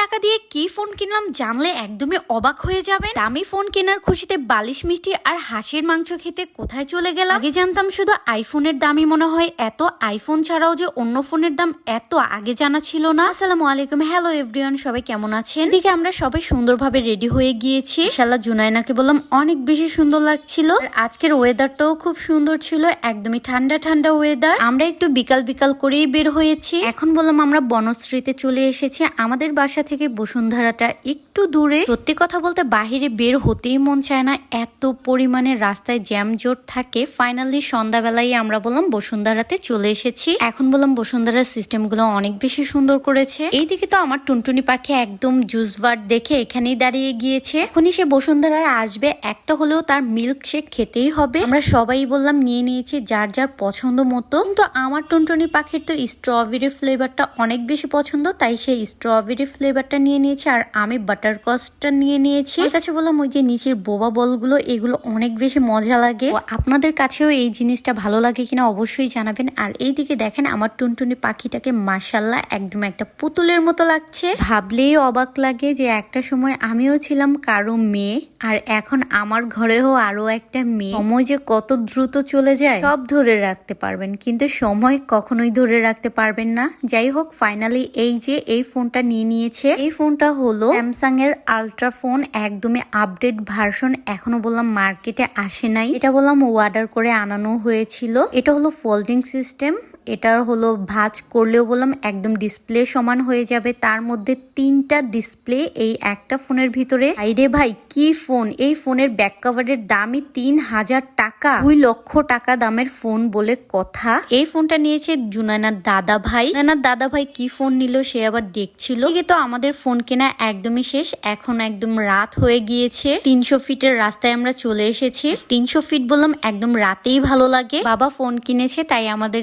টাকা দিয়ে কি ফোন কিনলাম জানলে একদমই অবাক হয়ে যাবে দামি ফোন কেনার খুশিতে বালিশ মিষ্টি আর হাঁসের মাংস খেতে কোথায় চলে গেলাম? আগে জানতাম শুধু আইফোনের দামই মনে হয়। এত আইফোন ছাড়াও যে অন্য ফোনের দাম এত আগে জানা ছিল না। আসসালামু আলাইকুম। হ্যালো এভরিওয়ান সবাই কেমন আছেন? এদিকে আমরা সবাই সুন্দরভাবে রেডি হয়ে গিয়েছি। ইনশাল্লাহ জুনাইনাকে বললাম অনেক বেশি সুন্দর লাগছিল। আজকের ওয়েদারটাও খুব সুন্দর ছিল, একদমই ঠান্ডা ঠান্ডা ওয়েদার আমরা একটু বিকাল বিকাল করেই বের হয়েছি। এখন বললাম আমরা বনশ্রীতে চলে এসেছি। আমাদের বাসা থেকে বসুন্ধরাটা একটু দূরে। সত্যি কথা বলতে বাহিরে বের হতেই মন চায় না। এত পরিমাণে রাস্তায় জ্যাম জোট থাকে। ফাইনালি সন্ধ্যাবেলায় আমরা বললাম বসুন্ধরাতে চলে এসেছি। এখন বললাম বসুন্ধরার সিস্টেমগুলো অনেক বেশি সুন্দর করেছে। এইদিকে তো আমার টুনটুনি পাখি একদম জুসবার দেখে এখানেই দাঁড়িয়ে গিয়েছে। এখনই সে বসুন্ধরায় আসবে। একটা হলেও তার মিল্ক শেক খেতেই হবে। আমরা সবাই বললাম নিয়ে নিয়েছি যার যার পছন্দ মতো। কিন্তু আমার টুনটুনি পাখির তো স্ট্রবেরি ফ্লেভারটা অনেক বেশি পছন্দ, তাই সেই স্ট্রবেরি ফ্লেভারটা নিয়ে নিয়েছে, আর আমি বাটার কস্টটা নিয়ে নিয়েছি। ওর কাছে বললাম, ওই যে নিচের বোবা বলগুলো, এগুলো অনেক বেশি মজা লাগে। আপনাদের কাছেও এই জিনিসটা ভালো লাগে কিনা অবশ্যই জানাবেন। আর এইদিকে দেখেন, আমার টুনটুনি পাখিটাকে মাসাল্লাহ একদম একটা পুতুলের মতো লাগছে। ভাবলেই অবাক লাগে যে একটা সময় আমিও ছিলাম কারও মেয়ে, আর এখন আমার ঘরেও আরও একটা মেয়ে। সময় যে কত দ্রুত চলে যায়, সব ধরে রাখতে পারবেন। কিন্তু সময় কখনোই ধরে রাখতে পারবেন না। যাই হোক ফাইনালি এই যে, এই ফোনটা নিয়ে নিয়ে নিয়েছে এই ফোনটা হলো স্যামসাং এর আলট্রা ফোন একদমই আপডেট ভার্সন। এখনও বললাম মার্কেটে আসে নাই। এটা বললাম অর্ডার করে আনানো হয়েছিল। এটা হলো ফোল্ডিং সিস্টেম এটার হলো ভাঁজ করলেও বললাম, একদম ডিসপ্লে সমান হয়ে যাবে। তার মধ্যে তিনটা ডিসপ্লে এই একটা ফোনের ভিতরে। আইরে ভাই, কি ফোন এই ফোনের ব্যাক কভারের দামই তিন হাজার টাকা। দুই লক্ষ টাকা দামের ফোন বলে কথা। এই ফোনটা নিয়েছে জুনানার দাদা ভাই। জুনানার দাদা ভাই কি ফোন নিল সে আবার দেখছিল। তো আমাদের ফোন কেনা একদমই শেষ। এখন একদম রাত হয়ে গিয়েছে। তিনশো ফিটের রাস্তায় আমরা চলে এসেছি। তিনশো ফিট বললাম একদম রাতেই ভালো লাগে। বাবা ফোন কিনেছে, তাই আমাদের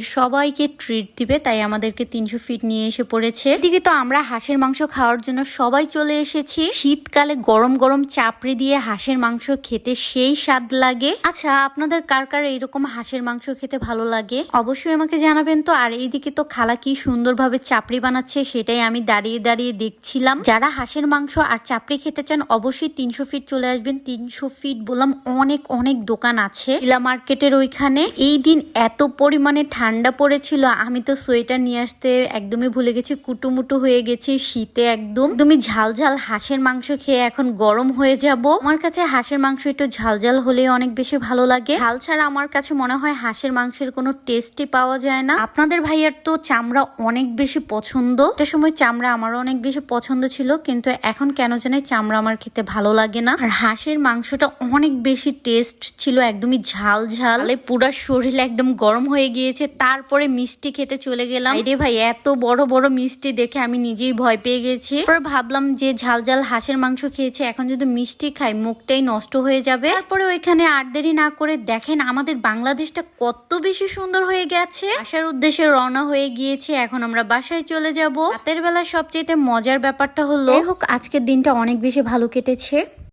সবাইকে ট্রিট দিবে, তাই আমাদেরকে তিনশো ফিট নিয়ে এসে পড়েছে। এদিকে তো আমরা হাঁসের মাংস খাওয়ার জন্য সবাই চলে এসেছি। শীতকালে গরম গরম চাপড়ি দিয়ে হাঁসের মাংস খেতে সেই স্বাদ লাগে। আচ্ছা আপনাদের কার কার এইরকম হাঁসের মাংস খেতে ভালো লাগে? অবশ্যই আমাকে জানাবেন তো। আর এইদিকে তো খালা কি সুন্দরভাবে চাপড়ি বানাচ্ছে সেটাই আমি দাঁড়িয়ে দাঁড়িয়ে দেখছিলাম। যারা হাঁসের মাংস আর চাপড়ি খেতে চান, অবশ্যই তিনশো ফিট চলে আসবেন। তিনশো ফিট বললাম অনেক অনেক দোকান আছে। ইলা মার্কেটের ওইখানে। এই দিন এত পরিমাণে ঠান্ডা পড়েছিল আমি তো সোয়েটার নিয়ে আসতে একদমই ভুলে গেছি, কুটুমুটু হয়ে গেছি শীতে একদম। তুমি ঝাল ঝাল হাঁসের মাংস খেয়ে এখন গরম হয়ে যাব। আমার কাছে হাঁসের মাংস একটু ঝাল ঝাল হলে অনেক বেশি ভালো লাগে। ঝাল ছাড়া আমার কাছে মনে হয় হাঁসের মাংসের কোনো টেস্টই পাওয়া যায় না। আপনাদের ভাইয়ার তো চামড়া অনেক বেশি পছন্দ। একটা সময় চামড়া আমারও অনেক বেশি পছন্দ ছিল, কিন্তু এখন কেন জানি চামড়া আমার খেতে ভালো লাগে না। আর হাঁসের মাংসটা অনেক বেশি টেস্ট ছিল, একদমই ঝাল ঝাল। পুরা শরীর একদম গরম হয়ে গিয়েছে, তারপরে মিষ্টি খেতে চলে গেলাম। রে ভাই এত বড় বড় মিষ্টি দেখে আমি নিজেই ভয় পেয়ে গেছি। তারপরে ভাবলাম যে ঝাল ঝাল হাঁসের মাংস খেয়েছে এখন যদি মিষ্টি খাই মুখটাই নষ্ট হয়ে যাবে। তারপরে ওইখানে আর দেরি না করে দেখেন আমাদের বাংলাদেশটা কত বেশি সুন্দর হয়ে গেছে। আসার উদ্দেশ্যে রওনা হয়ে গিয়েছে এখন আমরা বাসায় চলে যাব। রাতের বেলা সবচেয়ে মজার ব্যাপারটা হলো হোক আজকের দিনটা অনেক বেশি ভালো কেটেছে।